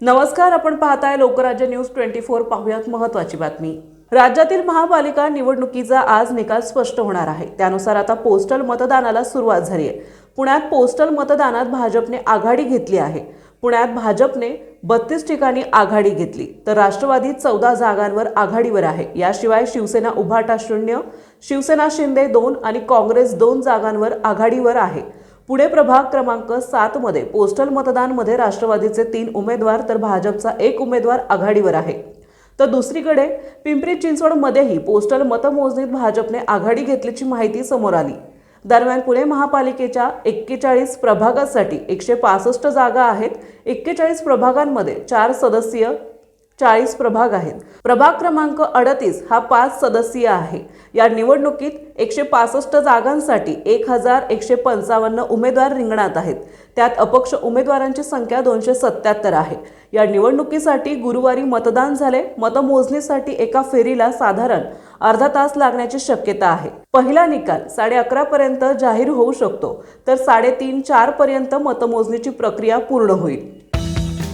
नमस्कार आपण पाहताय लोकराज्य न्यूज ट्वेंटी फोर पाहुयात महत्वाची बातमी. राज्यातील महापालिका निवडणुकीचा आज निकाल स्पष्ट होणार आहे. त्यानुसार आता पोस्टल मतदानाला सुरुवात झाली आहे. पुण्यात पोस्टल मतदानात भाजपने आघाडी घेतली आहे. पुण्यात भाजपने बत्तीस ठिकाणी आघाडी घेतली. तर राष्ट्रवादी चौदा जागांवर आघाडीवर आहे. याशिवाय शिवसेना उभाटा शून्य शिवसेना शिंदे दोन आणि काँग्रेस दोन जागांवर आघाडीवर आहे. पुणे प्रभाग क्रमांक सातमध्ये पोस्टल मतदानमध्ये राष्ट्रवादीचे तीन उमेदवार तर भाजपचा एक उमेदवार आघाडीवर आहे. तर दुसरीकडे पिंपरी चिंचवडमध्येही पोस्टल मतमोजणीत भाजपने आघाडी घेतल्याची माहिती समोर आली. दरम्यान पुणे महापालिकेच्या एक्केचाळीस प्रभागासाठी एकशे पासष्ट जागा आहेत. एक्केचाळीस प्रभागांमध्ये चार सदस्यीय चाळीस प्रभाग आहेत. प्रभाग क्रमांक अडतीस हा पाच सदस्यीय आहे. या निवडणुकीत एकशे पासष्ट जागांसाठी एक हजार एकशे पंचावन्न उमेदवार रिंगणात आहेत. त्यात अपक्ष उमेदवारांची संख्या दोनशे सत्याहत्तर आहे. या निवडणुकीसाठी गुरुवारी मतदान झाले. मतमोजणीसाठी एका फेरीला साधारण अर्धा तास लागण्याची शक्यता आहे. पहिला निकाल साडे अकरा पर्यंत जाहीर होऊ शकतो. तर साडेतीन चार पर्यंत मतमोजणीची प्रक्रिया पूर्ण होईल.